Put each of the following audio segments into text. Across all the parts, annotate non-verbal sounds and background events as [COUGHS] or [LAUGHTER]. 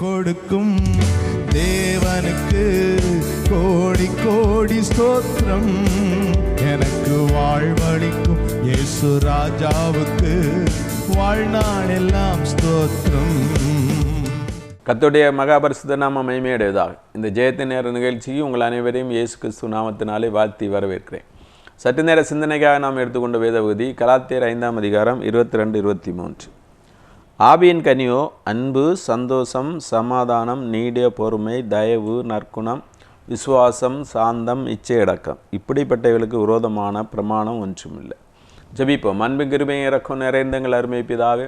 கொடுக்கும் தேவனுக்கு கோடி கோடி ஸ்தோத்திரம். எனக்கு வாழ்வழிக்கும் இயேசு ராஜாவுக்கு வாழ்நாள் எல்லாம் ஸ்தோத்திரம். கத்துடைய மகாபரிசுத நாம மைமையடைவதாக இந்த ஜெயத்த நேர நிகழ்ச்சிக்கு உங்கள் அனைவரையும் இயேசு கிறிஸ்து நாமத்தினாலே வாழ்த்தி வரவேற்கிறேன். சற்று நேர சிந்தனைக்காக நாம் எடுத்துக்கொண்ட வேத பகுதி கலாத்தியர் ஐந்தாம் அதிகாரம் இருபத்தி ரெண்டு இருபத்தி மூன்று. ஆவியின் கனியோ அன்பு சந்தோஷம் சமாதானம் நீடிய பொறுமை தயவு நற்குணம் விசுவாசம் சாந்தம் இச்சையடக்கம் இப்படிப்பட்டவர்களுக்கு விரோதமான பிரமாணம் ஒன்றுமில்லை. ஜெபிப்போம். அன்பு கிருபை இறக்கும் நிறைந்தங்கள் அருமை பிதாவே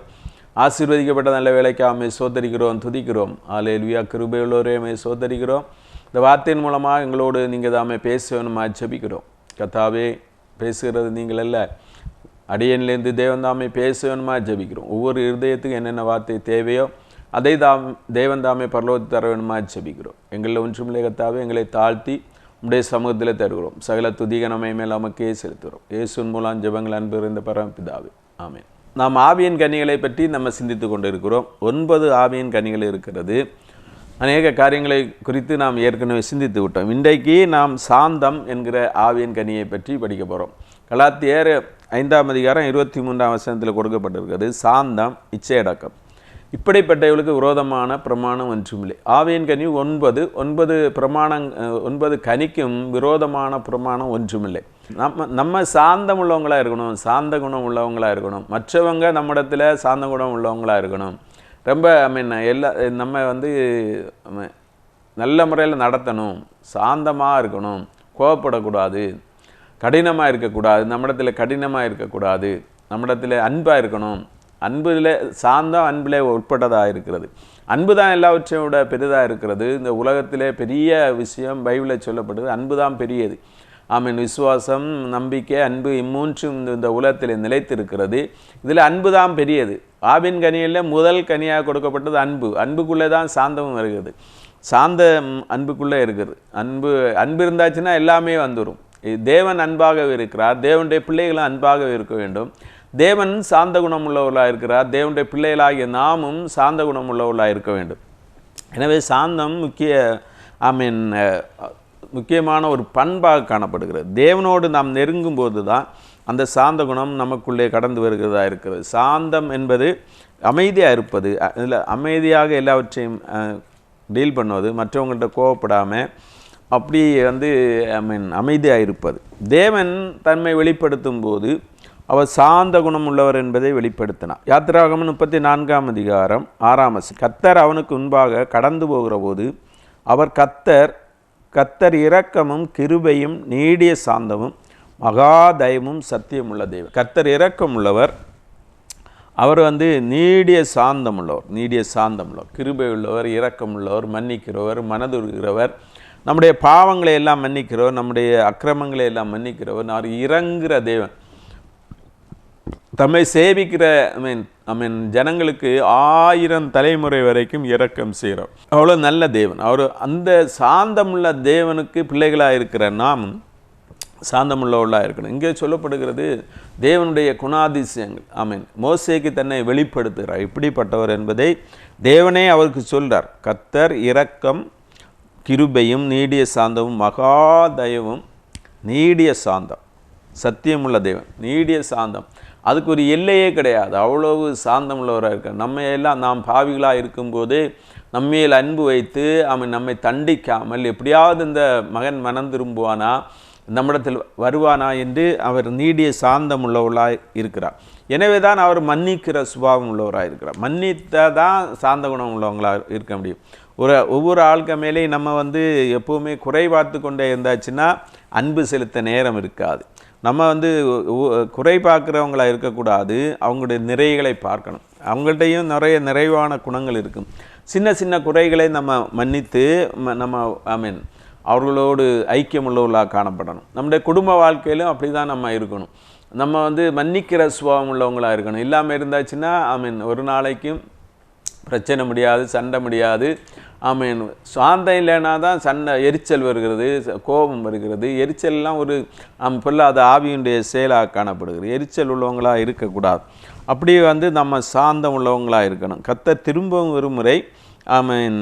ஆசீர்வதிக்கப்பட்ட நல்ல வேலைக்கு ஆமை சோதரிக்கிறோம் துதிக்கிறோம். ஆலேலுயா கிருபையுள்ளோரையுமே சோதரிக்கிறோம். இந்த வார்த்தையின் மூலமாக எங்களோடு நீங்கள் தாமே பேச வேணுமா ஜெபிக்கிறோம். கத்தாவே பேசுகிறது நீங்கள் அல்ல. அடியன்லேருந்து தேவந்தாமை தாமே ஜபிக்கிறோம். ஒவ்வொரு இருதயத்துக்கு என்னென்ன வார்த்தை தேவையோ அதை தாம் தேவந்தாமை தாமே பரலோகத்தை தர வேணுமா ஜபிக்கிறோம். எங்களில் ஒன்றுமில்லை கத்தாவே எங்களை தாழ்த்தி உடைய சமூகத்தில் தருகிறோம். சகல துதிகனமை மேல் நமக்கே செலுத்துகிறோம். இயேசுன் மூலம் ஜபங்கள் அன்பு இருந்த பரமபிதாவே. ஆமேன். நாம் ஆவியின் கனிகளை பற்றி நம்ம சிந்தித்து கொண்டு இருக்கிறோம் ஒன்பது ஆவியின் கனிகள் இருக்கிறது. அநேக காரியங்களை குறித்து நாம் ஏற்கனவே சிந்தித்து விட்டோம். இன்றைக்கு நாம் சாந்தம் என்கிற ஆவியின் கனியை பற்றி படிக்க போகிறோம் கலாத்தியர் ஐந்தாம் அதிகாரம் இருபத்தி மூன்றாம் வசனத்தில் கொடுக்கப்பட்டிருக்கிறது சாந்தம் இச்சையடக்கம். இப்படிப்பட்டவர்களுக்கு விரோதமான பிரமாணம் ஒன்றுமில்லை. ஆவியின் கனி ஒன்பது ஒன்பது பிரமாணம் ஒன்பது கனிக்கும் விரோதமான பிரமாணம் ஒன்றுமில்லை. நம்ம நம்ம சாந்தம் உள்ளவங்களாக இருக்கணும் சாந்த குணம் உள்ளவங்களாக இருக்கணும். மற்றவங்க நம்மிடத்தில் சாந்த குணம் உள்ளவங்களாக இருக்கணும். ரொம்ப ஐ மீன் எல்லா நம்ம வந்து நல்ல முறையில் நடத்தணும் சாந்தமாக இருக்கணும் கோவப்படக்கூடாது. கடினமாக இருக்கக்கூடாது நம்மிடத்தில் கடினமாக இருக்கக்கூடாது நம்மிடத்தில் அன்பாக இருக்கணும். அன்பில் சாந்தம் அன்பில் உட்பட்டதாக இருக்கிறது. அன்பு தான் எல்லாவற்றையும் விட பெரிதாக இருக்கிறது. இந்த உலகத்திலே பெரிய விஷயம் பைபிளில் சொல்லப்படுது அன்பு தான் பெரியது. ஆமீன். விசுவாசம் நம்பிக்கை அன்பு இம்மூன்றும் இந்த- இந்த உலகத்தில் நிலைத்திருக்கிறது. இதில் அன்பு தான் பெரியது. ஆவின் கனியில் முதல் கனியாக கொடுக்கப்பட்டது அன்பு. அன்புக்குள்ளே தான் சாந்தமும் வருகிறது. சாந்த அன்புக்குள்ளே இருக்குது. அன்பு அன்பு இருந்தாச்சுன்னா எல்லாமே வந்துடும் தேவன் அன்பாகவே இருக்கிறார். தேவனுடைய பிள்ளைகளும் அன்பாகவே இருக்க வேண்டும். தேவன் சாந்த குணம் உள்ளவர்களாக இருக்கிறார். தேவனுடைய பிள்ளைகளாகிய நாமும் சாந்த குணம் உள்ளவர்களாக இருக்க வேண்டும். எனவே சாந்தம் முக்கிய ஐ மீன் முக்கியமான ஒரு பண்பாக காணப்படுகிறது. தேவனோடு நாம் நெருங்கும் போது தான் அந்த சாந்த குணம் நமக்குள்ளே கடந்து வருகிறதா இருக்கிறது. சாந்தம் என்பது அமைதியாக இருப்பது இதில் அமைதியாக எல்லாவற்றையும் டீல் பண்ணுவது மற்றவங்கள்ட்ட கோவப்படாமல் அப்படி வந்து ஐ மீன் அமைதியாக இருப்பது தேவன் தன்மை வெளிப்படுத்தும் போது அவர் சாந்த குணம் உள்ளவர் என்பதை வெளிப்படுத்தினார். யாத்திராகமன் முப்பத்தி நான்காம் அதிகாரம் ஆறாம் வசனம் கத்தர் அவனுக்கு முன்பாக கடந்து போகிற போது அவர் கத்தர் கத்தர் இரக்கமும் கிருபையும் நீடிய சாந்தமும் மகாதயமும் சத்தியம் உள்ள தெய்வம் கத்தர் இரக்கம் உள்ளவர் அவர் வந்து நீடிய சாந்தம் உள்ளவர் நீடிய சாந்தம் உள்ளவர். கிருபை உள்ளவர் இரக்கம் உள்ளவர் மன்னிக்கிறவர் மனதுருகிறவர் நம்முடைய பாவங்களை எல்லாம் மன்னிக்கிறவர் நம்முடைய அக்கிரமங்களை எல்லாம் மன்னிக்கிறவர் அவர் இறங்குகிற தேவன். தம்மை சேவிக்கிற ஐ மீன் ஐ மீன் ஜனங்களுக்கு ஆயிரம் தலைமுறை வரைக்கும் இரக்கம் செய்கிறோம். அவ்வளோ நல்ல தேவன். அவர் அந்த சாந்தமுள்ள தேவனுக்கு பிள்ளைகளாக இருக்கிற நாம் சாந்தமுள்ளவர்களாக இருக்கணும். இங்கே சொல்லப்படுகிறது தேவனுடைய குணாதிசயங்கள். ஆமீன் மோசேக்கு தன்னை வெளிப்படுத்துகிறார். இப்படிப்பட்டவர் என்பதை தேவனே அவருக்கு சொல்கிறார் கத்தர் இரக்கம் கிருபையும் நீடிய சாந்தமும் மகாதயவும் நீடிய சாந்தம். சத்தியமுள்ள தெய்வம் நீடிய சாந்தம். அதுக்கு ஒரு எல்லையே கிடையாது. அவ்வளவு சாந்தம் உள்ளவராக இருக்கார் நம்ம எல்லாம் நாம் பாவிகளாக இருக்கும்போது நம்மையில் அன்பு வைத்து அவன் நம்மை தண்டிக்காமல் எப்படியாவது இந்த மகன் மனம் திரும்புவானா நம்மிடத்தில் வருவானா என்று அவர் நீடிய சாந்தம் உள்ளவர்களாக இருக்கிறார். எனவே தான் அவர் மன்னிக்கிற சுபாவம் உள்ளவராக இருக்கிறார். மன்னித்த தான் சாந்த குணம் உள்ளவங்களாக இருக்க முடியும். ஒரு ஒவ்வொரு ஆளுக்க மேலேயும் நம்ம வந்து எப்போவுமே குறை பார்த்து கொண்டே இருந்தாச்சுன்னா அன்பு செலுத்த நேரம் இருக்காது. நம்ம வந்து குறை பார்க்குறவங்களா இருக்கக்கூடாது. அவங்களுடைய நிறைகளை பார்க்கணும். அவங்கள்ட்டையும் நிறைய நிறைவான குணங்கள் இருக்கும். சின்ன சின்ன குறைகளை நம்ம மன்னித்து ம- நம்ம ஐ மீன் அவர்களோடு ஐக்கியம் உள்ளவர்களாக காணப்படணும். நம்முடைய குடும்ப வாழ்க்கையிலும் அப்படி தான் நம்ம இருக்கணும். நம்ம வந்து மன்னிக்கிற சுபாவம் உள்ளவங்களாக இருக்கணும். இல்லாமல் இருந்தாச்சுன்னா ஐ மீன் ஒரு நாளைக்கும் பிரச்சனை முடியாது சண்டை முடியாது. ஆமீன். சாந்தம் இல்லைனா தான் சண்டை எரிச்சல் வருகிறது கோபம் வருகிறது. எரிச்சல்லாம் ஒரு ஆம், பொல்லாத ஆவியுடைய செயலாக காணப்படுகிறது. எரிச்சல் உள்ளவங்களாக இருக்கக்கூடாது. அப்படி வந்து நம்ம சாந்தம் உள்ளவங்களாக இருக்கணும். கத்த திரும்பவும் ஒரு முறை ஆமீன்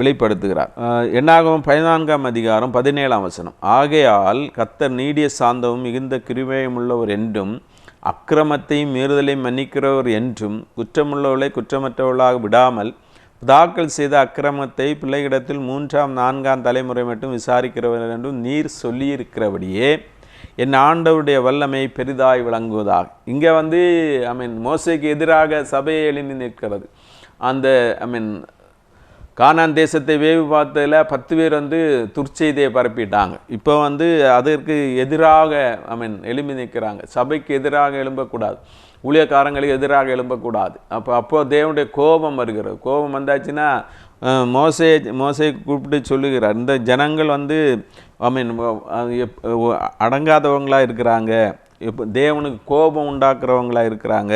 வெளிப்படுத்துகிறார். என்னாகவும் பதினான்காம் அதிகாரம் பதினேழாம் வசனம். ஆகையால் கத்தர் நீடிய சாந்தமும் மிகுந்த கிருபையும் உள்ளவர் என்றும் அக்கிரமத்தையும் மீறுதலையும் மன்னிக்கிறவர் என்றும் குற்றமுள்ளவர்களை குற்றமற்றவர்களாக விடாமல் தாக்கல் செய்த அக்கிரமத்தை பிள்ளைகளிடத்தில் மூன்றாம் நான்காம் தலைமுறை மட்டும் விசாரிக்கிறவர் என்றும் நீர் சொல்லியிருக்கிறபடியே என் ஆண்டவருடைய வல்லமை பெரிதாய் விளங்குவதாக. இங்கே வந்து ஐ மீன் மோசைக்கு எதிராக சபையை எழுந்து நிற்கிறது. அந்த ஐ மீன் கானான் தேசத்தை வேவு பார்த்ததில் பத்து பேர் வந்து துர்ச்செய்தியை பரப்பிட்டாங்க. இப்போ வந்து அதற்கு எதிராக ஐ மீன் எழும்பி நிற்கிறாங்க. சபைக்கு எதிராக எழும்பக்கூடாது. ஊழியக்காரங்களுக்கு எதிராக எழும்பக்கூடாது. அப்போ அப்போ தேவனுடைய கோபம் வருகிறது. கோபம் வந்தாச்சுன்னா மோசையை மோசையை கூப்பிட்டு சொல்லுகிறார். இந்த ஜனங்கள் வந்து ஐ மீன் அடங்காதவங்களாக இருக்கிறாங்க. இப்போ தேவனுக்கு கோபம் உண்டாக்குறவங்களாக இருக்கிறாங்க.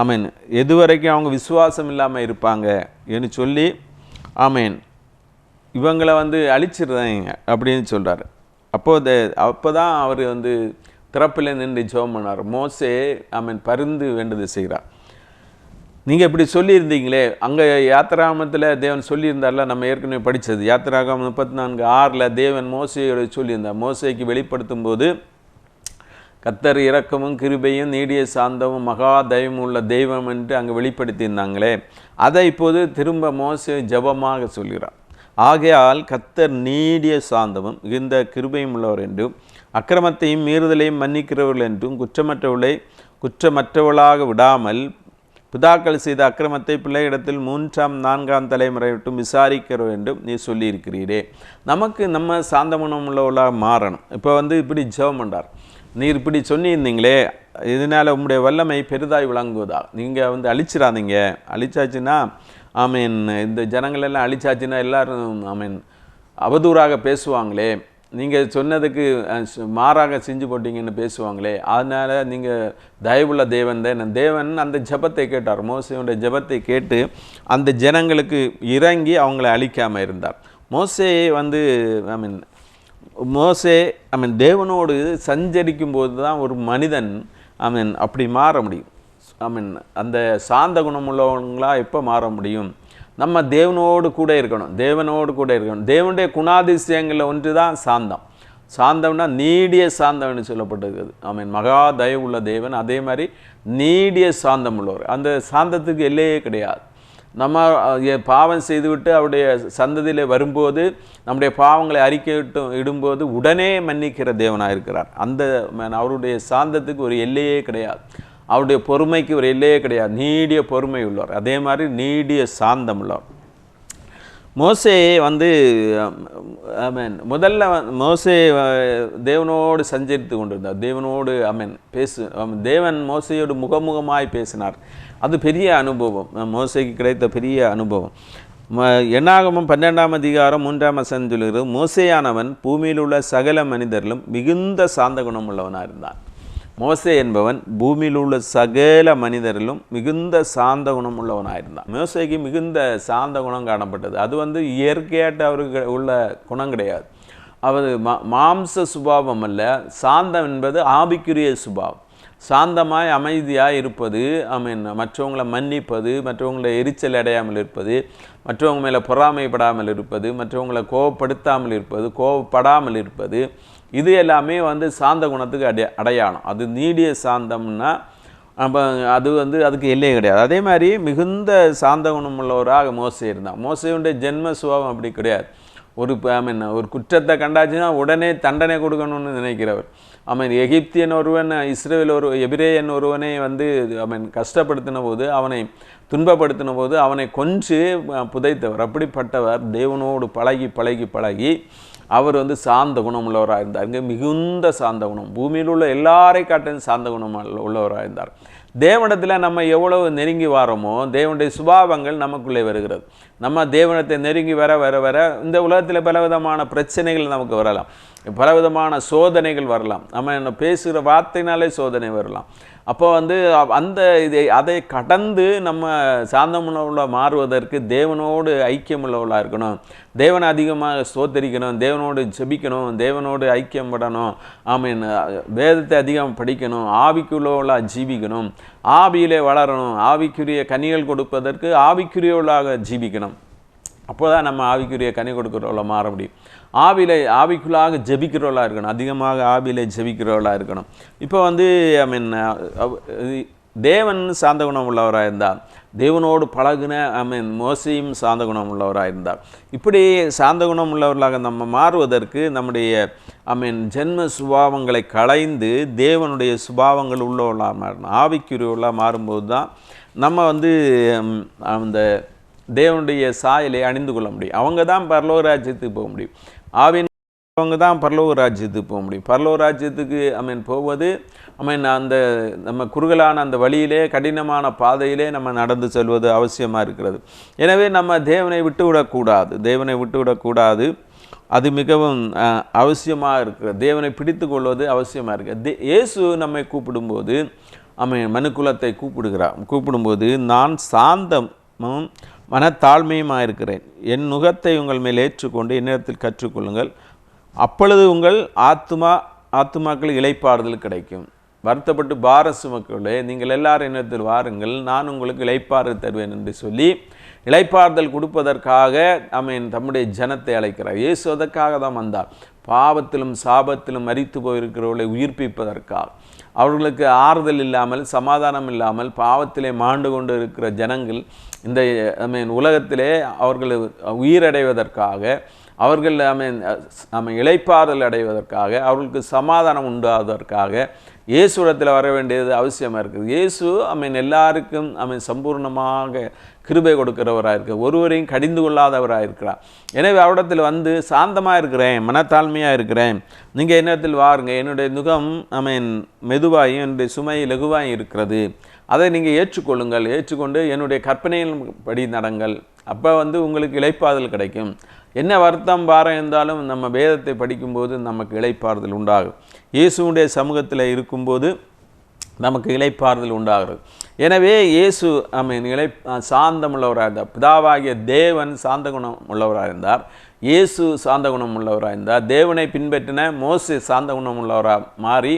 ஐ மீன் எது வரைக்கும் அவங்க விசுவாசம் இல்லாமல் இருப்பாங்க என்று சொல்லி ஆமீன் இவங்களை வந்து அழிச்சிடுறாங்க அப்படின்னு சொல்கிறாரு அப்போது அப்போ தான் அவர் வந்து திறப்பில் நின்று ஜெபம் பண்ணார். மோசே அவன் பருந்து வேண்டது செய்கிறார். நீங்கள் இப்படி சொல்லியிருந்தீங்களே அங்கே யாத்திராமத்தில் தேவன் சொல்லியிருந்தார்ல நம்ம ஏற்கனவே படித்தது யாத்திராகம் முப்பத்தி நான்கு ஆறில் தேவன் மோசையோட சொல்லியிருந்தார். மோசைக்கு வெளிப்படுத்தும் போது கத்தர் இரக்கமும் கிருபையும் நீடிய சாந்தமும் மகா தெய்வம் உள்ள தெய்வம் என்று அங்கே வெளிப்படுத்தியிருந்தாங்களே அதை இப்போது திரும்ப மோசை ஜெபமாக சொல்கிறார். ஆகையால் கத்தர் நீடிய சாந்தமும் மிகுந்த கிருபையும் உள்ளவர் என்றும் அக்கிரமத்தையும் மீறுதலையும் மன்னிக்கிறவர்கள் என்றும் குற்றமற்றவளை குற்றமற்றவளாக விடாமல் பிதாக்கள் செய்த அக்கிரமத்தை பிள்ளையிடத்தில் மூன்றாம் நான்காம் தலைமுறை விட்டும் விசாரிக்கிறோம் என்றும் நீ சொல்லியிருக்கிறீரே. நமக்கு நம்ம சாந்த உள்ளவளாக மாறணும். இப்போ வந்து இப்படி ஜெபம் பண்ணார் நீர் இப்படி சொன்னியிருந்தீங்களே இதனால் உங்களுடைய வல்லமை பெரிதாய் விளங்குவதா நீங்கள் வந்து அழிச்சிடாதீங்க அழிச்சாச்சுன்னா ஆமீன். இந்த ஜனங்களெல்லாம் அழிச்சாச்சுன்னா அழிச்சாச்சுன்னா ஐ மீன் அவதூறாக பேசுவாங்களே. நீங்கள் சொன்னதுக்கு மாறாக செஞ்சு போட்டீங்கன்னு பேசுவாங்களே அதனால் நீங்கள் தயவுள்ள தேவன் தான். தேவன் அந்த ஜெபத்தை கேட்டார். மோசையுடைய ஜெபத்தை கேட்டு அந்த ஜனங்களுக்கு இறங்கி அவங்கள அழிக்காமல் இருந்தார். மோசே வந்து ஐ மீன் மோசே ஐ மீன் தேவனோடு சஞ்சரிக்கும் போது தான் ஒரு மனிதன் ஐ மீன் அப்படி மாற முடியும். ஐ மீன் அந்த சாந்த குணம் உள்ளவங்களா எப்போ மாற முடியும்? நம்ம தேவனோடு கூட இருக்கணும். தேவனோடு கூட இருக்கணும். தேவனுடைய குணாதிசயங்களில் ஒன்று தான் சாந்தம். சாந்தம்னா நீடிய சாந்தம்னு சொல்லப்பட்டிருக்குது. ஐ மீன் மகா தயவுள்ள தேவன். அதே மாதிரி நீடிய சாந்தம் உள்ளவர். அந்த சாந்தத்துக்கு எல்லையே கிடையாது. நம்ம பாவம் செய்துவிட்டு அவருடைய சந்ததியில் வரும்போது நம்முடைய பாவங்களை அறிக்கையிட்டு இடும்போது உடனே மன்னிக்கிற தேவனாக இருக்கிறார் அந்த அவருடைய சாந்தத்துக்கு ஒரு எல்லையே கிடையாது. அவருடைய பொறுமைக்கு ஒரு எல்லையே கிடையாது. நீடிய பொறுமை உள்ளவர். அதே மாதிரி நீடிய சாந்தம் உள்ளவர். மோசே வந்து மீன் முதல்ல மோசே தேவனோடு சஞ்சரித்து கொண்டிருந்தார். தேவனோடு அமீன் பேசு தேவன் மோசையோடு முகமுகமாய் பேசினார். அது பெரிய அனுபவம். மோசைக்கு கிடைத்த பெரிய அனுபவம். ம- பன்னெண்டாம் அதிகாரம் மூன்றாம் வசனம் சொல்கிறது மோசையானவன் பூமியில் உள்ள சகல மனிதர்களும் மிகுந்த சாந்த குணம் உள்ளவனாக இருந்தான் மோசே என்பவன் பூமியில் உள்ள சகல மனிதரிலும் மிகுந்த சாந்த குணம் உள்ளவனாயிருந்தான். மோசேக்கு மிகுந்த சாந்த குணம் காணப்பட்டது. அது வந்து இயற்கையாட்ட அவருக்கு உள்ள குணம் கிடையாது. அவர் மா மாம்ச சுபாவம் அல்ல. சாந்தம் என்பது ஆவிக்குரிய சுபாவம். சாந்தமாய் அமைதியாக இருப்பது ஐ மீன் மற்றவங்களை மன்னிப்பது மற்றவங்களை எரிச்சல் அடையாமல் இருப்பது மற்றவங்க மேலே பொறாமைப்படாமல் இருப்பது மற்றவங்களை கோவப்படுத்தாமல் இருப்பது கோவப்படாமல் இருப்பது இது எல்லாமே வந்து சாந்த குணத்துக்கு அடைய அடையாளம். அது நீடிய சாந்தம்னா அப்போ அது வந்து அதுக்கு எல்லையே கிடையாது. அதே மாதிரி மிகுந்த சாந்த குணம் உள்ளவராக மோசை இருந்தான். மோசையுடைய ஜென்ம சுபாவம் அப்படி கிடையாது. ஒரு ஐ மீன் ஒரு குற்றத்தை கண்டாச்சுன்னா உடனே தண்டனை கொடுக்கணும்னு நினைக்கிறவர். ஐ மீன் எகிப்தியன் ஒருவன் இஸ்ரேல் ஒரு எபிரேயன் ஒருவனை வந்து ஐ மீன் கஷ்டப்படுத்தின போது அவனை துன்பப்படுத்தின போது அவனை கொஞ்சு புதைத்தவர். அப்படிப்பட்டவர் தேவனோடு பழகி பழகி பழகி அவர் வந்து சார்ந்த குணம் உள்ளவராக இருந்தார். இங்கே மிகுந்த சார்ந்த குணம். பூமியில் உள்ள எல்லாரை காட்டிலும் சார்ந்த குணம் உள்ளவராக இருந்தார். தேவனத்தில் நம்ம எவ்வளவு நெருங்கி வாரோமோ தேவனுடைய சுபாவங்கள் நமக்குள்ளே வருகிறது. நம்ம தேவனத்தை நெருங்கி வர வர வர இந்த உலகத்தில் பலவிதமான பிரச்சனைகள் நமக்கு வரலாம். பலவிதமான சோதனைகள் வரலாம். நம்ம என்ன பேசுகிற வார்த்தைனாலே சோதனை வரலாம். அப்போ வந்து அந்த இதை அதை கடந்து நம்ம சாந்தமுள்ளவர்களாக மாறுவதற்கு தேவனோடு ஐக்கியமுள்ளவளாக இருக்கணும். தேவனை அதிகமாக சோத்தரிக்கணும் தேவனோடு ஜெபிக்கணும் தேவனோடு ஐக்கியம் படணும் ஆமீன். வேதத்தை அதிகம் படிக்கணும் ஆவிக்குள்ளவளாக ஜீவிக்கணும். ஆவியிலே வளரணும் ஆவிக்குரிய கனிகள் கொடுப்பதற்கு ஆவிக்குரியவளாக ஜீவிக்கணும். அப்போ தான் நம்ம ஆவிக்குரிய கனி கொடுக்குறவள மாற முடியும் ஆவியில ஆவிக்குள்ளாக ஜெபிக்கிறவளாக இருக்கணும். அதிகமாக ஆவியில ஜெபிக்கிறவளாக இருக்கணும். இப்போ வந்து ஐ மீன் தேவன் சாந்த குணம் உள்ளவராக இருந்தால் தேவனோடு பழகுன ஐ மீன் மோசையும் சாந்த குணம் உள்ளவராக இருந்தார் இப்படி சாந்த குணம் உள்ளவர்களாக நம்ம மாறுவதற்கு நம்முடைய ஐ மீன் ஜென்ம சுபாவங்களை களைந்து தேவனுடைய சுபாவங்கள் உள்ளவர்களாக மாறணும். ஆவிக்குரியவர்களாக மாறும்போது தான் நம்ம வந்து அந்த தேவனுடைய சாயலை அணிந்து கொள்ள முடியும். அவங்க தான் பரலோக ராஜ்யத்துக்கு போக முடியும். ஆவின் அவங்க தான் பரலோக ராஜ்யத்துக்கு போக முடியும். பரலோக ராஜ்யத்துக்கு ஐ மீன் போவது ஐ மீன் அந்த நம்ம குறுகலான அந்த வழியிலே கடினமான பாதையிலே நம்ம நடந்து செல்வது அவசியமாக இருக்கிறது. எனவே நம்ம தேவனை விட்டுவிடக்கூடாது. தேவனை விட்டு விடக்கூடாது அது மிகவும் அவசியமாக இருக்கிறது தேவனை பிடித்து கொள்வது அவசியமாக இருக்குது தே இயேசு நம்மை கூப்பிடும்போது அவன் மனுக்குலத்தை கூப்பிடுகிறார். கூப்பிடும்போது நான் சாந்தமும் மனத்தாழ்மையுமாக இருக்கிறேன் என் நுகத்தை உங்கள் மேல் ஏற்றுக்கொண்டு என்னிடத்தில் கற்றுக்கொள்ளுங்கள். அப்பொழுது உங்கள் ஆத்மா ஆத்துமாக்கள் இழைப்பாறுதல் கிடைக்கும். வருத்தப்பட்டு பார சுமக்களே நீங்கள் எல்லாரும் இனத்தில் வாருங்கள். நான் உங்களுக்கு இழைப்பாறு தருவேன் என்று சொல்லி இழைப்பாறுதல் கொடுப்பதற்காக அவன் தம்முடைய ஜனத்தை அழைக்கிறார். இயேசு அதற்காக தான் வந்தார். பாவத்திலும் சாபத்திலும் மரித்து போயிருக்கிறவர்களை உயிர்ப்பிப்பதற்காக. அவர்களுக்கு ஆறுதல் இல்லாமல் சமாதானம் இல்லாமல் பாவத்திலே மாண்டு கொண்டு இருக்கிற ஜனங்கள் இந்த ஐ மீன் உலகத்திலே அவர்கள் உயிரடைவதற்காக அவர்கள் ஐ மீன் ஐ இழைப்பாறுதல் அடைவதற்காக அவர்களுக்கு சமாதானம் உண்டாவதற்காக இயேசுடத்தில் வர வேண்டியது அவசியமாக இருக்குது. இயேசு ஐ மீன் எல்லாருக்கும் ஐ மீன் சம்பூர்ணமாக கிருபை கொடுக்கிறவராக இருக்க ஒருவரையும் கடிந்து கொள்ளாதவராக இருக்கிறார் எனவே அவரிடத்தில் வந்து சாந்தமாக இருக்கிறேன் மனத்தாழ்மையாக இருக்கிறேன். நீங்கள் என்னிடத்தில் வாருங்க. என்னுடைய நுகம் ஐ மெதுவாயும் என்னுடைய சுமை லகுவாயும் இருக்கிறது. அதை நீங்கள் ஏற்றுக்கொள்ளுங்கள். ஏற்றுக்கொண்டு என்னுடைய கற்பனையின் படி நடங்கள். அப்போ வந்து உங்களுக்கு இழைப்பாதல் கிடைக்கும். என்ன வருத்தம் பாரம் இருந்தாலும் நம்ம வேதத்தை படிக்கும்போது நமக்கு இழைப்பாறுதல் உண்டாகும். இயேசுவுடைய சமூகத்தில் இருக்கும்போது நமக்கு இலைப்பாறுதல் உண்டாகிறது. எனவே இயேசு ஐ மீன் இளை சாந்தம் உள்ளவராக இருந்தார். பிதாவாகிய தேவன் சாந்த குணம் உள்ளவராக இருந்தார். இயேசு சாந்த குணம் உள்ளவராக இருந்தார். தேவனை பின்பற்றின மோசு சாந்த குணம் உள்ளவராக மாறி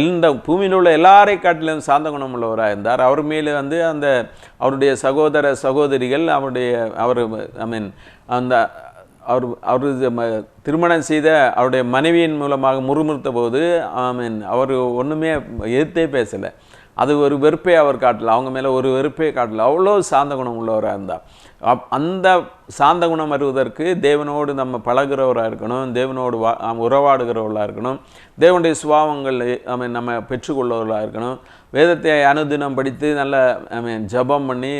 எந்த பூமியில் உள்ள எல்லாரை காட்டிலும் சாந்த குணம் உள்ளவராக இருந்தார். அவர் மேலே வந்து அந்த அவருடைய சகோதர சகோதரிகள் அவருடைய அவர் ஐ மீன் அந்த அவர் அவர் திருமணம் செய்த அவருடைய மனைவியின் மூலமாக முறுமுறுத்த போது ஐ மீன் அவர் ஒன்றுமே எதிர்த்தே பேசலை. அது ஒரு வெறுப்பே அவர் காட்டல. அவங்க மேலே ஒரு வெறுப்பே காட்டல. அவ்வளோ சாந்த குணம் உள்ளவராக இருந்தார் அப் அந்த சாந்த குணம் வருவதற்கு தேவனோடு நம்ம பழகுறவராக இருக்கணும். தேவனோடு வா உறவாடுகிறவர்களாக இருக்கணும். தேவனுடைய சுபாவங்கள் ஐ மீன் நம்ம பெற்றுக்கொள்ளவர்களாக இருக்கணும். வேதத்தை அனுதினம் படித்து நல்ல ஐ மீன் ஜெபம் பண்ணி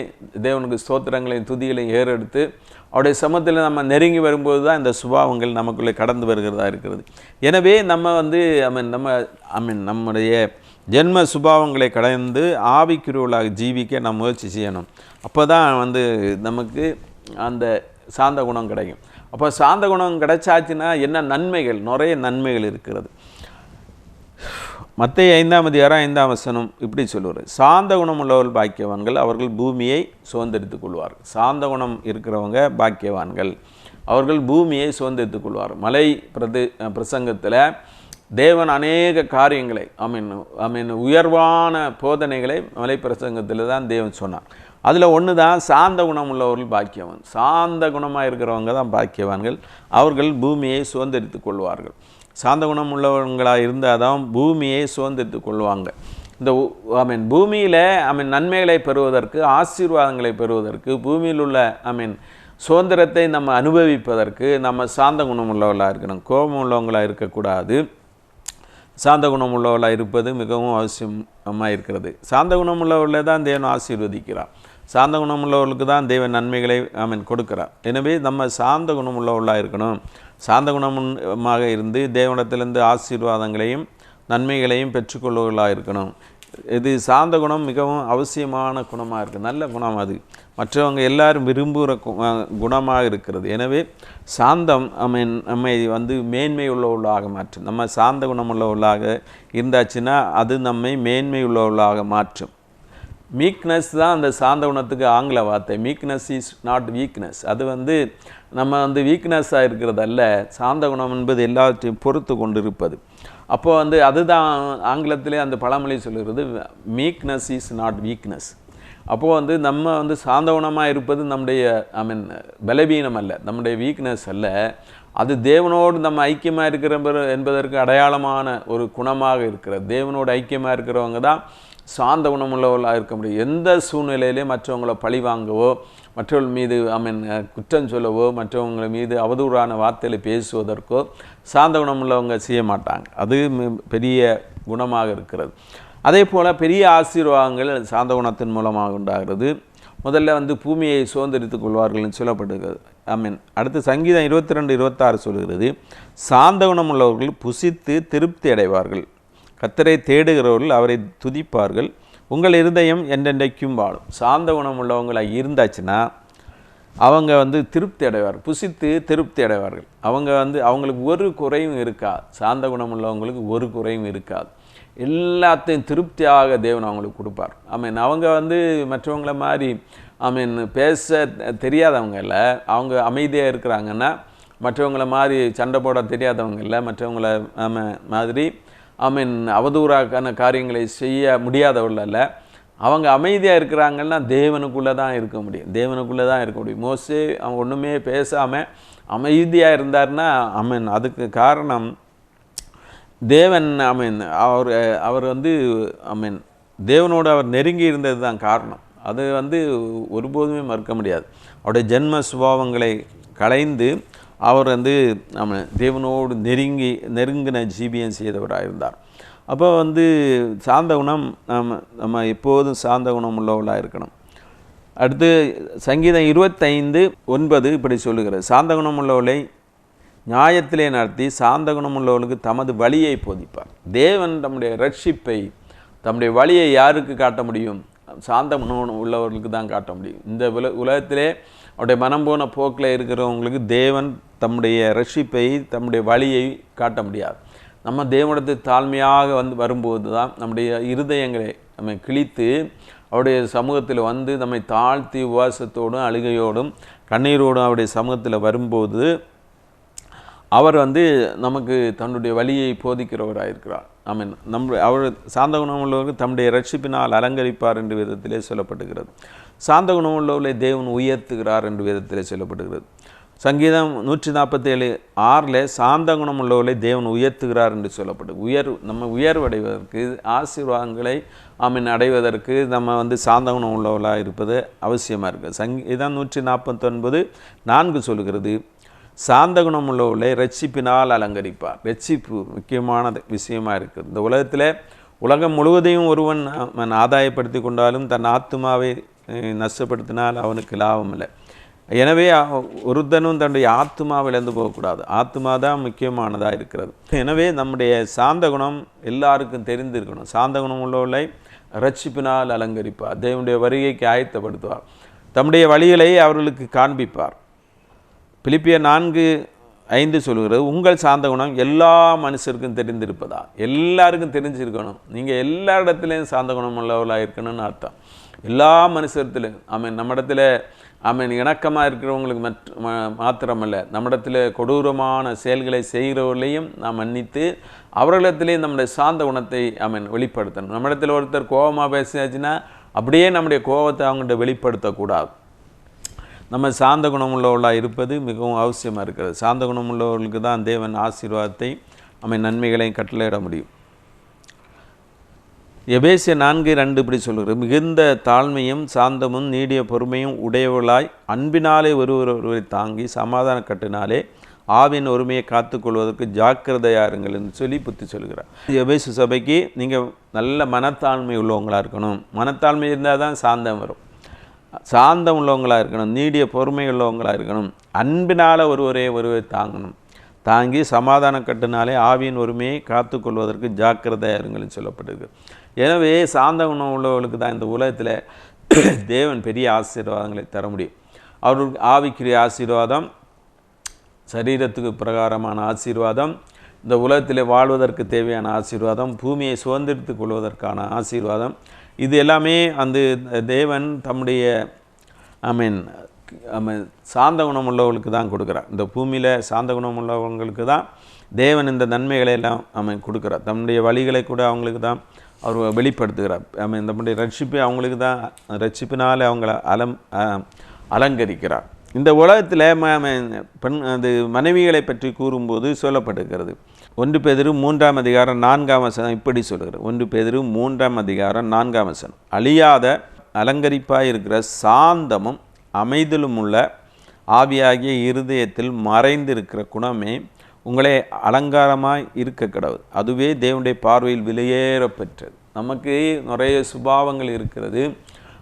தேவனுக்கு ஸ்தோத்திரங்களையும் துதிகளையும் ஏறெடுத்து அவருடைய சமத்தில் நம்ம நெருங்கி வரும்போது தான் இந்த சுபாவங்கள் நமக்குள்ளே கடந்து வருகிறதா இருக்கிறது. எனவே நம்ம வந்து ஐ மீன் நம்ம ஐ மீன் நம்முடைய ஜென்ம சுபாவங்களை கடந்து ஆவிக்குருவலாக ஜீவிக்க நம்ம முயற்சி செய்யணும். அப்போ தான் வந்து நமக்கு அந்த சாந்த குணம் கிடைக்கும். அப்போ சாந்த குணம் கிடைச்சாச்சுன்னா என்ன நன்மைகள்? நிறைய நன்மைகள் இருக்கிறது. மத்திய ஐந்தாம் அதிகாரம் ஐந்தாம் வசனம் இப்படி சொல்லுவார். சாந்த குணம் உள்ளவர்கள் பாக்கியவான்கள் அவர்கள் பூமியை சுதந்திரித்துக் கொள்வார்கள். சாந்த குணம் இருக்கிறவங்க பாக்கியவான்கள் அவர்கள் பூமியை சுதந்திரித்துக் கொள்வார் மலை பிரதி பிரசங்கத்தில் தேவன் அநேக காரியங்களை ஐ மீன் ஐ மீன் உயர்வான போதனைகளை மலை பிரசங்கத்தில் தான் தேவன் சொன்னார். அதில் ஒன்று தான் சாந்த குணம் உள்ளவர்கள் பாக்கியவான். சாந்த குணமாக இருக்கிறவங்க தான் பாக்கியவான்கள். அவர்கள் பூமியை சுதந்திரித்துக் கொள்வார்கள். சாந்த குணம் உள்ளவங்களாக இருந்தால் தான் பூமியை சுதந்திரத்து கொள்வாங்க. இந்த ஐ மீன் பூமியில் ஐ மீன் நன்மைகளை பெறுவதற்கு ஆசீர்வாதங்களை பெறுவதற்கு பூமியில் உள்ள ஐ மீன் சுதந்திரத்தை நம்ம அனுபவிப்பதற்கு நம்ம சாந்த குணம் உள்ளவர்களாக இருக்கணும். கோபம் உள்ளவங்களாக இருக்கக்கூடாது. சாந்த குணம் உள்ளவர்களாக இருப்பது மிகவும் அவசியமாக இருக்கிறது. சாந்த குணம் உள்ளவர்களை தான் தேவன் ஆசீர்வதிக்கிறார். சாந்த குணம் உள்ளவர்களுக்கு தான் தேவன் நன்மைகளை அவன் கொடுக்கிறார். எனவே நம்ம சாந்த குணம் உள்ளவர்களாக இருக்கணும். சாந்த குணமாக இருந்து தேவனிடத்திலிருந்து ஆசீர்வாதங்களையும் நன்மைகளையும் பெற்றுக்கொள்வர்களாக இருக்கணும். இது சாந்த குணம் மிகவும் அவசியமான குணமாக இருக்குது நல்ல குணம் அது. மற்றவங்க எல்லாரும் விரும்புகிற கு- குணமாக இருக்கிறது. எனவே சாந்தம் நம்மை நம்மை வந்து மேன்மை உள்ளவர்களாக மாற்றும். நம்ம சாந்த குணமுள்ளவர்களாக இருந்தாச்சுன்னா அது நம்மை மேன்மை உள்ளவர்களாக மாற்றும். மீக்னஸ் தான் அந்த சாந்த குணத்துக்கு ஆங்கில வார்த்தை. மீக்னஸ் இஸ் நாட் வீக்னஸ் அது வந்து நம்ம வந்து வீக்னஸாக இருக்கிறதல்ல. சாந்த குணம் என்பது எல்லாத்தையும் பொறுத்து கொண்டு இருப்பது அப்போது வந்து அதுதான் ஆங்கிலத்திலே அந்த பழமொழி சொல்கிறது மீக்னஸ் இஸ் நாட் வீக்னஸ் அப்போது வந்து நம்ம வந்து சாந்த குணமாக இருப்பது நம்முடைய ஐ மீன் பலவீனம் அல்ல. நம்முடைய வீக்னஸ் அல்ல. அது தேவனோடு நம்ம ஐக்கியமாக இருக்கிற என்பதற்கு அடையாளமான ஒரு குணமாக இருக்கிறது. தேவனோடு ஐக்கியமாக இருக்கிறவங்க தான் சாந்த குணமுள்ளவர்களாக இருக்க முடியும். எந்த சூழ்நிலையிலையும் மற்றவங்களை பழி வாங்கவோ மற்றவர்கள் மீது ஐ மீன் குற்றம் சொல்லவோ மற்றவங்களை மீது அவதூறான வார்த்தைகளை பேசுவதற்கோ சாந்த குணமுள்ளவங்க செய்ய மாட்டாங்க. அது பெரிய குணமாக இருக்கிறது. அதே போல் பெரிய ஆசீர்வாதங்கள் சாந்த குணத்தின் மூலமாக உண்டாகிறது. முதல்ல வந்து பூமியை சுதந்திரித்துக் கொள்வார்கள்னு சொல்லப்படுகிறது. ஐ மீன் அடுத்து சங்கீதம் இருபத்தி ரெண்டு இருபத்தாறு சொல்கிறது சாந்த குணம் உள்ளவர்கள் புசித்து திருப்தி அடைவார்கள். கத்தரை தேடுகிறவர்கள் அவரை துதிப்பார்கள். உங்கள் இருதயம் என்றென்றைக்கும் வாழும். சாந்த குணம் உள்ளவங்களாக இருந்தாச்சுன்னா அவங்க வந்து திருப்தி அடைவார் புசித்து திருப்தி அடைவார்கள். அவங்க வந்து அவங்களுக்கு ஒரு குறையும் இருக்காது. சாந்த குணம் உள்ளவங்களுக்கு ஒரு குறையும் இருக்காது. எல்லாத்தையும் திருப்தியாக தேவன் அவங்களுக்கு கொடுப்பார். ஐ மீன் அவங்க வந்து மற்றவங்கள மாதிரி ஐ மீன் பேச தெரியாதவங்க இல்லை. அவங்க அமைதியாக இருக்கிறாங்கன்னா மற்றவங்கள மாதிரி சண்டை போட தெரியாதவங்க இல்லை. மற்றவங்கள மாதிரி ஐ மீன் அவதூறாக்கான காரியங்களை செய்ய முடியாதவர்கள் அல்ல. அவங்க அமைதியாக இருக்கிறாங்கன்னா தேவனுக்குள்ளே தான் இருக்க முடியும். தேவனுக்குள்ளே தான் இருக்க முடியும். மோஸ்ட்லி அவங்க ஒன்றுமே பேசாமல் அமைதியாக இருந்தாருன்னா ஐ மீன் அதுக்கு காரணம் தேவன் ஐ மீன் அவர் அவர் வந்து ஐ மீன் தேவனோடு அவர் நெருங்கி இருந்தது தான் காரணம். அது வந்து ஒருபோதுமே மறுக்க முடியாது. அவருடைய ஜென்ம சுபாவங்களை களைந்து அவர் வந்து நம்ம தேவனோடு நெருங்கி நெருங்கின ஜீபியம் செய்தவராக இருந்தார் அப்போ வந்து சாந்த குணம் நம்ம நம்ம எப்போதும் சாந்த குணம் உள்ளவர்களாக இருக்கணும். அடுத்து சங்கீதம் இருபத்தைந்து ஒன்பது இப்படி சொல்லுகிறது. சாந்த குணம் உள்ளவளை நியாயத்திலே நடத்தி சாந்த குணம் உள்ளவர்களுக்கு தமது வழியை போதிப்பார். தேவன் தம்முடைய ரட்சிப்பை தம்முடைய வழியை யாருக்கு காட்ட முடியும்? சாந்த குணம் உள்ளவர்களுக்கு தான் காட்ட முடியும். இந்த உல உலகத்திலே அவருடைய மனம் போன போக்கில் இருக்கிறவங்களுக்கு தேவன் தம்முடைய ரட்சிப்பை தம்முடைய வழியை காட்ட முடியாது. நம்ம தேவனத்தை தாழ்மையாக வந்து வரும்போது தான் நம்முடைய இருதயங்களை நம்ம கிழித்து அவருடைய சமூகத்தில் வந்து நம்மை தாழ்த்தி உபவாசத்தோடும் அழுகையோடும் கண்ணீரோடும் அவருடைய சமூகத்தில் வரும்போது அவர் வந்து நமக்கு தன்னுடைய வழியை போதிக்கிறவராக இருக்கிறார் I mean நம்ம அவர் சாந்த குணம் உள்ளவர்கள் தம்முடைய ரட்சிப்பினால் அலங்கரிப்பார் என்று விதத்திலே சொல்லப்படுகிறது சாந்த குணம் உள்ளவர்களை தேவன் உயர்த்துகிறார் என்று விதத்திலே சொல்லப்படுகிறது சங்கீதம் நூற்றி நாற்பத்தேழு ஆறில் சாந்த குணம் உள்ளவர்களை தேவன் உயர்த்துகிறார் என்று சொல்லப்படுது உயர் நம்ம உயர்வடைவதற்கு ஆசீர்வாதங்களை ஆமீன் அடைவதற்கு நம்ம வந்து சாந்த குணம் உள்ளவர்களாக இருப்பது அவசியமாக இருக்குது சங்கீதம் நூற்றி நாற்பத்தொன்பது நான்கு சொல்கிறது சாந்த குணம் உள்ளவர்களை ரட்சிப்பினால் அலங்கரிப்பார். ரட்சிப்பு முக்கியமான விஷயமா இருக்குது இந்த உலகத்தில் உலகம் முழுவதையும் ஒருவன் அவன் ஆதாயப்படுத்தி கொண்டாலும் தன் ஆத்மாவை நஷ்டப்படுத்தினால் அவனுக்கு லாபம் இல்லை. எனவே ஒருத்தனும் தன்னுடைய ஆத்மாவை இழந்து போகக்கூடாது. ஆத்மா தான் முக்கியமானதாக இருக்கிறது. எனவே நம்முடைய சாந்த குணம் எல்லாருக்கும் தெரிந்திருக்கணும். சாந்த குணம் உள்ளவர்களை ரட்சிப்பினால் அலங்கரிப்பார். தேவனுடைய வருகைக்கு ஆயத்தப்படுத்துவார். தம்முடைய வழிகளை அவர்களுக்கு காண்பிப்பார். பிலிப்பிய நான்கு ஐந்து சொல்கிறது உங்கள் சாந்த குணம் எல்லா மனுஷருக்கும் தெரிந்திருப்பதா? எல்லாருக்கும் தெரிஞ்சிருக்கணும். நீங்கள் எல்லா இடத்துலையும் சாந்த குணம் உள்ளவர்களாக இருக்கணும்னு அர்த்தம். எல்லா மனுஷத்திலும் ஆமீன் நம்ம இடத்துல ஆமீன் இணக்கமாக இருக்கிறவங்களுக்கு மற்ற மாத்திரமல்ல. நம்மிடத்தில் கொடூரமான செயல்களை செய்கிறவர்களையும் நாம் மன்னித்து அவர்களிடத்துலேயும் நம்முடைய சாந்த குணத்தை ஆமீன் வெளிப்படுத்தணும். நம்மிடத்தில் ஒருத்தர் கோபமாக பேசியாச்சுன்னா அப்படியே நம்முடைய கோபத்தை அவங்கள்ட்ட வெளிப்படுத்தக்கூடாது. நம்ம சாந்த குணமுள்ளவர்களாக இருப்பது மிகவும் அவசியமாக இருக்கிறது. சாந்த குணமுள்ளவர்களுக்கு தான் தேவன் ஆசீர்வாதத்தை நம்ம நன்மைகளையும் கட்டளையிட முடியும். எபேசிய நான்கு ரெண்டு இப்படி சொல்கிறது மிகுந்த தாழ்மையும் சாந்தமும் நீடிய பொறுமையும் உடையவர்களாய் அன்பினாலே ஒருவர் ஒருவரை தாங்கி சமாதான கட்டினாலே ஆவின் ஒருமையை காத்துக்கொள்வதற்கு ஜாக்கிரதையாக இருங்கள் என்று சொல்லி புத்தி சொல்கிறார். எபேசு சபைக்கு நீங்கள் நல்ல மனத்தாழ்மை உள்ளவங்களாக இருக்கணும். மனத்தாழ்மை இருந்தால் தான் சாந்தம் வரும். சாந்தம் உள்ளவங்களாக இருக்கணும் நீடிய பொறுமை உள்ளவங்களாக இருக்கணும் அன்பினால் ஒருவரே ஒருவரை தாங்கணும். தாங்கி சமாதான கட்டினாலே ஆவியின் ஒருமையை காத்துக்கொள்வதற்கு ஜாக்கிரதையாக இருங்கள்னு சொல்லப்படுது எனவே சாந்த குணம் உள்ளவர்களுக்கு தான் இந்த உலகத்தில் [COUGHS] தேவன் பெரிய ஆசீர்வாதங்களை தர முடியும். அவர்களுக்கு ஆவிக்குரிய ஆசீர்வாதம் சரீரத்துக்கு பிரகாரமான ஆசீர்வாதம் இந்த உலகத்தில் வாழ்வதற்கு தேவையான ஆசீர்வாதம் பூமியை சுதந்திரித்துக் கொள்வதற்கான ஆசீர்வாதம் இது எல்லாமே அந்த தேவன் தம்முடைய ஐ மீன் சாந்த குணம் உள்ளவர்களுக்கு தான் கொடுக்குறார். இந்த பூமியில் சாந்த குணம் உள்ளவங்களுக்கு தான் தேவன் இந்த நன்மைகளை எல்லாம் அவன் கொடுக்குறார். தம்முடைய வழிகளை கூட அவங்களுக்கு தான் அவர் வெளிப்படுத்துகிறார். ஐ தம்முடைய ரட்சிப்பை அவங்களுக்கு தான் ரட்சிப்பினால் அவங்கள அலம் அலங்கரிக்கிறார். இந்த உலகத்தில் பெண் அது மனைவிகளை பற்றி கூறும்போது சொல்லப்படுகிறது. ஒன்று பேதிரு மூன்றாம் அதிகாரம் நான்காம் வசனம் இப்படி சொல்கிறது ஒன்று பேதிரு மூன்றாம் அதிகாரம் நான்காம் வசனம். அழியாத அலங்கரிப்பாக இருக்கிற சாந்தமும் அமைதலும் உள்ள ஆவியாகிய இருதயத்தில் மறைந்திருக்கிற குணமே உங்களே அலங்காரமாக இருக்க கடவுள். அதுவே தேவனுடைய பார்வையில் விலையேறப்பெற்றது. நமக்கு நிறைய சுபாவங்கள் இருக்கிறது.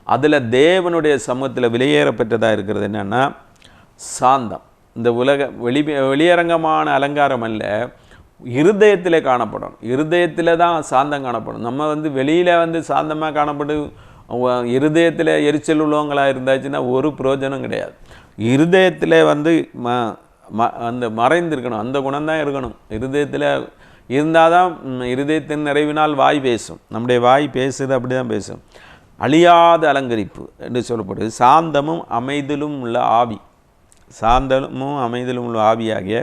அதில் தேவனுடைய சமூகத்தில் விலையேற பெற்றதாக இருக்கிறது என்னென்னா சாந்தம். இந்த உலக வெளி வெளியரங்கமான அலங்காரம் அல்ல. இருதயத்தில் காணப்படும். இருதயத்தில் தான் சாந்தம் காணப்படும். நம்ம வந்து வெளியில் வந்து சாந்தமாக காணப்படும் இருதயத்தில் எரிச்சல் உள்ளவங்களாக இருந்தாச்சுன்னா ஒரு பிரயோஜனம் கிடையாது. இருதயத்தில் வந்து ம ம அந்த மறைந்திருக்கணும். அந்த குணம் தான் இருக்கணும். இருதயத்தில் இருந்தால் தான் இருதயத்தின் நிறைவினால் வாய் பேசும். நம்முடைய வாய் பேசுது அப்படி தான் பேசும். அழியாத அலங்கரிப்பு என்று சொல்லப்படுது சாந்தமும் அமைதலும் உள்ள ஆவி. சாந்தமும் அமைதலும் உள்ள ஆவியாகிய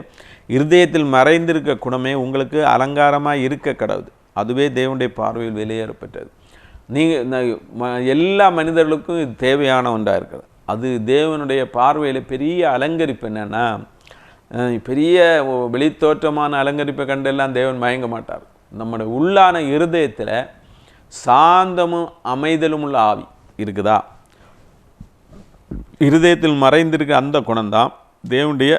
இருதயத்தில் மறைந்திருக்க குணமே உங்களுக்கு அலங்காரமாக இருக்க கடவுது. அதுவே தேவனுடைய பார்வையில் வெளியேறப்பட்டது. நீங்கள் எல்லா மனிதர்களுக்கும் இது தேவையான ஒன்றாக இருக்கிறது அது தேவனுடைய பார்வையில் பெரிய அலங்கரிப்பு என்னென்னா பெரிய வெளித்தோற்றமான அலங்கரிப்பை கண்டெல்லாம் தேவன் மயங்க மாட்டார். நம்முடைய உள்ளான இருதயத்தில் சாந்தமும் அமைதலும் உள்ள ஆவி இருக்குதா? இருதயத்தில் மறைந்திருக்க அந்த குணம்தான் தேவனுடைய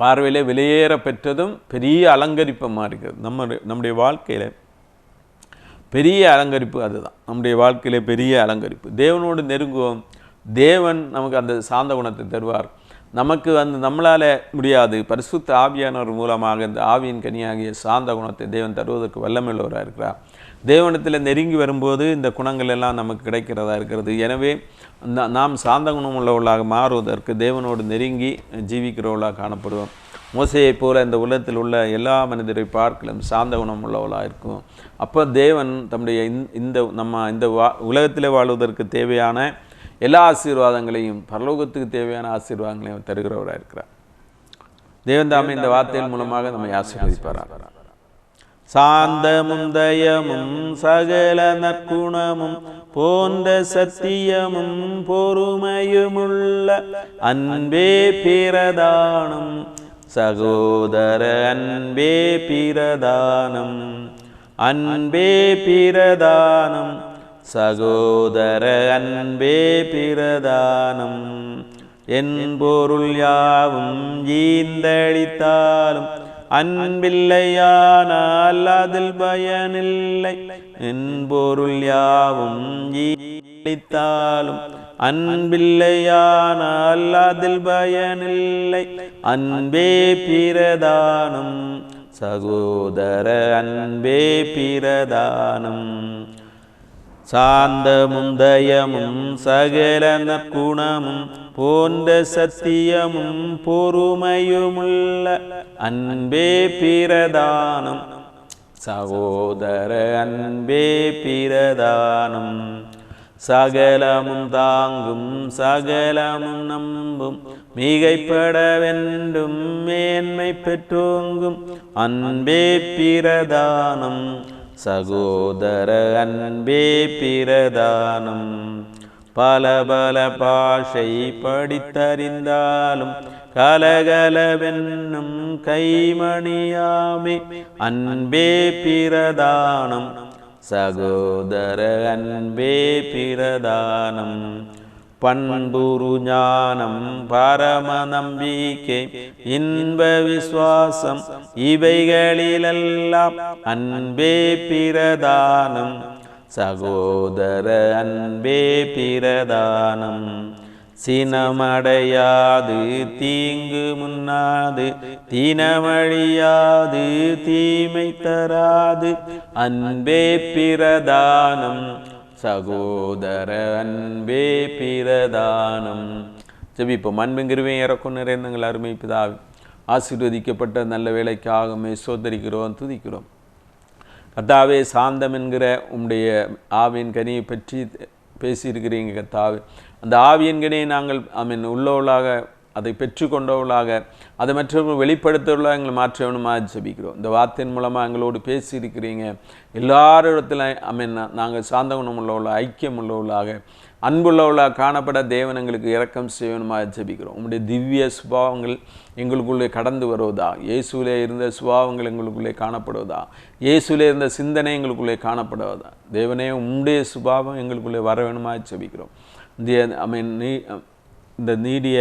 பார்வையில் வெளியேற பெற்றதும் பெரிய அலங்கரிப்பமாக இருக்குது நம்ம நம்முடைய வாழ்க்கையில் பெரிய அலங்கரிப்பு அதுதான். நம்முடைய வாழ்க்கையிலே பெரிய அலங்கரிப்பு. தேவனோடு நெருங்குவோம். தேவன் நமக்கு அந்த சாந்த குணத்தை தருவார். நமக்கு வந்து நம்மளால் முடியாது. பரிசுத்த ஆவியானவர் மூலமாக இந்த ஆவியின் கனியாகிய சாந்த குணத்தை தேவன் தருவதற்கு வல்லமையுள்ளவராக இருக்கிறார் தேவனத்தில் நெருங்கி வரும்போது இந்த குணங்கள் எல்லாம் நமக்கு கிடைக்கிறதா இருக்கிறது. எனவே நாம் சாந்த குணம் உள்ளவர்களாக மாறுவதற்கு தேவனோடு நெருங்கி ஜீவிக்கிறவர்களாக காணப்படுவோம். மோசையைப் போல இந்த உலகத்தில் உள்ள எல்லா மனிதரை பார்க்கலும் சாந்த குணம் உள்ளவளாக இருக்கும். அப்போ தேவன் தம்முடைய இந்த- இந்த நம்ம இந்த வா உலகத்தில் வாழ்வதற்கு தேவையான எல்லா ஆசீர்வாதங்களையும் பரலோகத்துக்கு தேவையான ஆசீர்வாதங்களையும் தருகிறவராக இருக்கிறார் தேவன் தாமே இந்த வார்த்தையின் மூலமாக நம்மை ஆசீர்வதிப்பாராக. சாந்தமும் தயமும் சகல நற்குணமும் போன்ற சத்தியமும் பொறுமையுமுள்ள அன்பே பிரதானம். சகோதர அன்பே பிரதானம். அன்பே பிரதானம். சகோதர அன்பே பிரதானம். என் பொருள் யாவும் ஈந்தளித்தாலும் அன்பில்லையானால் அதில் பயனில்லை. என்பொருள் யாவும் ஈந்தளித்தாலும் அன்பில்லையானால் அதில் பயனில்லை. அன்பே பிரதானம் சகோதர அன்பே பிரதானம். சாந்தமும் தயமும் சகல நற்குணமும் போன்ற சத்தியமும் பொறுமையுமுள்ள அன்பே பிரதானம். சகோதர அன்பே பிரதானம். சகலமும் தாங்கும் சகலமும் நம்பும் மிகைப்பட வேண்டும் மேன்மை பெற்றோங்கும் அன்பே பிரதானம். சகோதர அன்பே பிரதானம். பல பல பாஷை படித்தறிந்தாலும் கலகலவென்னும் கைமணியாமே அன்பே பிரதானம். சகோதர அன்பே பிரதானம். பண்புரு ஞானம் பரம நம்பிக்கை இன்ப விசுவாசம் இவைகளிலெல்லாம் அன்பே பிரதானம். சகோதர அன்பே பிரதானம். சினமடையாது தீங்கு முன்னாது தினமழியாது தீமை தராது. அன்பே பிரதானம். சகோதர அன்பே பிரதானம். ஜெபிப்போம். இப்போ கிருவை இறக்கும் நிறைந்தங்கள் அருமை பிதாவி ஆசீர்வதிக்கப்பட்ட நல்ல வேலைக்காக மே சோதரிக்கிறோம் துதிக்கிறோம். கத்தாவே சாந்தம் என்கிற உம்முடைய ஆவியின் கனியை பற்றி பேசியிருக்கிறீங்க கத்தாவே அந்த ஆவியின் கனியை நாங்கள் ஐ மீன் உள்ளவளாக அதை பெற்றுக்கொண்டவளாக அதை மற்றவர்கள் வெளிப்படுத்தவர்களாக எங்களை மாற்ற வேணுமாக ஜபிக்கிறோம். இந்த வார்த்தையின் மூலமாக எங்களோடு பேசியிருக்கிறீங்க. எல்லாரிடத்தில் ஐ மீன் நாங்கள் சாந்த குணம் ஐக்கியம் உள்ளவளாக அன்புள்ளவளாக காணப்பட தேவன் எங்களுக்கு இரக்கம் செய்யணுமாக ஜபிக்கிறோம். உங்களுடைய திவ்ய சுபாவங்கள் எங்களுக்குள்ளே கடந்து வருவதா? இயேசுவிலே இருந்த சுபாவங்கள் எங்களுக்குள்ளே காணப்படுவதா? இயேசுவிலே இருந்த சிந்தனை எங்களுக்குள்ளே காணப்படுவதா? தேவனே உம்முடைய சுபாவம் எங்களுக்குள்ளே வர வேணுமா ஜபிக்கிறோம். இந்த ஐ மீன் நீ இந்த நீடிய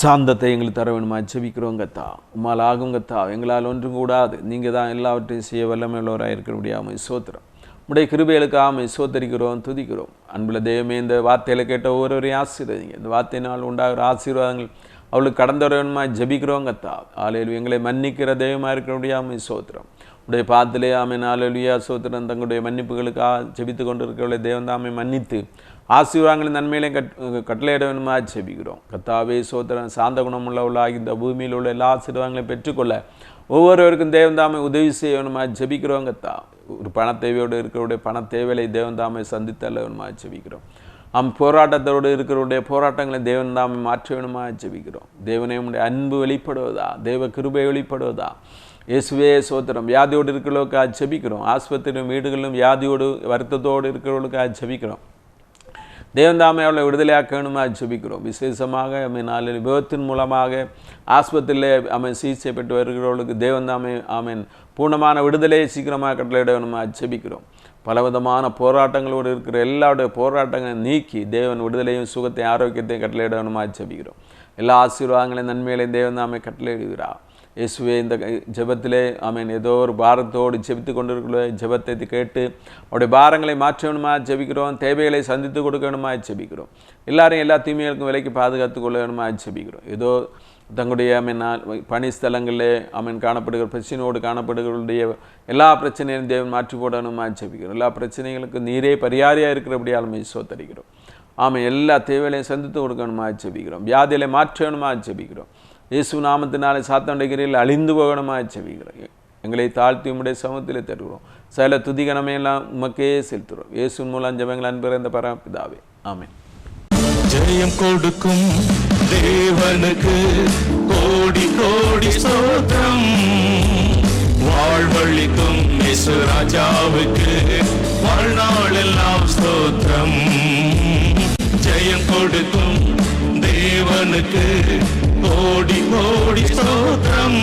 சாந்தத்தை எங்களுக்கு தர வேணுமா செபிக்கிறோங்க கத்தா. உமால் ஆகும் கத்தா. எங்களால் ஒன்றும் கூடாது. நீங்கள் தான் எல்லாவற்றையும் செய்ய வல்லமை உள்ளவராக இருக்க முடியாமல் சோத்திரம். உடைய கிருபைகளுக்கு ஆமை சோத்தரிக்கிறோம் துதிக்கிறோம். அன்புல தெய்வமே இந்த வார்த்தையில் கேட்ட ஒவ்வொருவரையும் ஆசீர்வதிங்க. இந்த வார்த்தையினால் உண்டாகிற ஆசீர்வாதங்கள் அவளுக்கு கடந்த வேணுமா ஜெபிக்கிறோம் கத்தா. ஆலையில் எங்களை மன்னிக்கிற தெய்வமாக இருக்க முடியாமல் சோத்திரம். உடைய பாத்திலே ஆமை நாலுலியா சோத்திரம். தங்களுடைய மன்னிப்புகளுக்காக ஜெபித்து கொண்டு இருக்கிறவளை தேவன் மன்னித்து ஆசீர்வாதங்களின் நன்மையிலையும் கட் கட்டளையிட வேணுமா ஜெபிக்கிறோம். கத்தாவே சோதரன் சாந்த குணம் உள்ளவளாகி இந்த பூமியில் உள்ள எல்லா ஆசீர்வாதங்களையும் பெற்றுக்கொள்ள ஒவ்வொருவருக்கும் தேவந்தாமை உதவி செய்ய வேணுமா ஜெபிக்கிறோம் கத்தா. ஒரு பண தேவையோடு இருக்கிறவருடைய பண தேவையை தேவந்தாமை வேணுமா ஜெபிக்கிறோம். அம் போராட்டத்தோடு இருக்கிறவருடைய போராட்டங்களை தேவன் தாமை மாற்ற வேணுமா ஜெபிக்கிறோம். தேவனே உடைய அன்பு வெளிப்படுவதா? தேவ கிருபை வெளிப்படுவதா? இயேசுவே சோத்திரம் வியாதியோடு இருக்கிறவர்களுக்காக ஜெபிக்கிறோம். ஆஸ்பத்திரியும் வீடுகளிலும் வியாதியோடு வருத்தத்தோடு இருக்கிறவர்களுக்காக ஜெபிக்கிறோம். தேவந்தாமை அவளை விடுதலையாக்கணுமா ஜெபிக்கிறோம். விசேஷமாக நாளில் விபத்தின் மூலமாக ஆஸ்பத்திரியில் அவன் சிகிச்சை பெற்று வருகிறவர்களுக்கு தேவந்தாமை ஆமீன். பூர்ணமான விடுதலையை சீக்கிரமாக கட்டளையிட வேணுமா ஜெபிக்கிறோம். பலவிதமான போராட்டங்களோடு இருக்கிற எல்லாருடைய போராட்டங்களை நீக்கி தேவன் விடுதலையும் சுகத்தையும் ஆரோக்கியத்தையும் கட்டளையிட வேணுமா ஜெபிக்கிறோம். எல்லா ஆசீர்வாதங்களையும் நன்மைகளையும் தேவன் தாமே கட்டளையிடுகிறார். இயேசுவே இந்த ஜபத்திலே ஆமீன். ஏதோ ஒரு பாரத்தோடு ஜெபித்து கொண்டிருக்கிற ஜெபத்தை கேட்டு அவருடைய பாரங்களை மாற்ற வேணுமா ஜெபிக்கிறோம் தேவைகளை சந்தித்து கொடுக்கணுமா ஜெபிக்கிறோம். எல்லாரும் எல்லா தீமைகளுக்கும் விலைக்கு பாதுகாத்து கொள்ளணுமா ஜெபிக்கிறோம். ஏதோ தங்களுடைய மீன் பணி ஸ்தலங்களிலே அவன் காணப்படுகிற பிரச்சனையோடு காணப்படுகிறவருடைய எல்லா பிரச்சனையும் தேவன் மாற்றி போடணுமா ஜெபிக்கிறோம். எல்லா பிரச்சனைகளுக்கும் நீரே பரிகாரியாக இருக்கிறபடியாலுமே சோத்தரிக்கிறோம் ஆமாம் எல்லா தேவைகளையும் சந்தித்து கொடுக்கணுமா ஜெபிக்கிறோம். வியாதிகளை மாற்ற வேணுமா ஜெபிக்கிறோம். இயேசு நாமத்தினாலே சாத்தண்டைகிரியில் அழிந்து போகணுமா ஜெபிக்கிறோம் எங்களை தாழ்த்தி உம்முடைய சமூகத்தில் தருகிறோம். சில துதிகணமையெல்லாம் உமக்கே செலுத்துகிறோம். இயேசு மூலம் ஜபங்கள் அன்பிறந்த இந்த பரப்பிதாவே ஆமேன். ஜெயம் கொடுக்கும் தேவனுக்கு கோடி கோடி சோத்திரம் வாழ்வழிக்கும் இயேசு ராஜாவுக்கு வாழ்நாளெல்லாம் ஸ்தோத்திரம். ஜெயம் கொடுக்கும் தேவனுக்கு మోడి మోడి స్తోత్రం.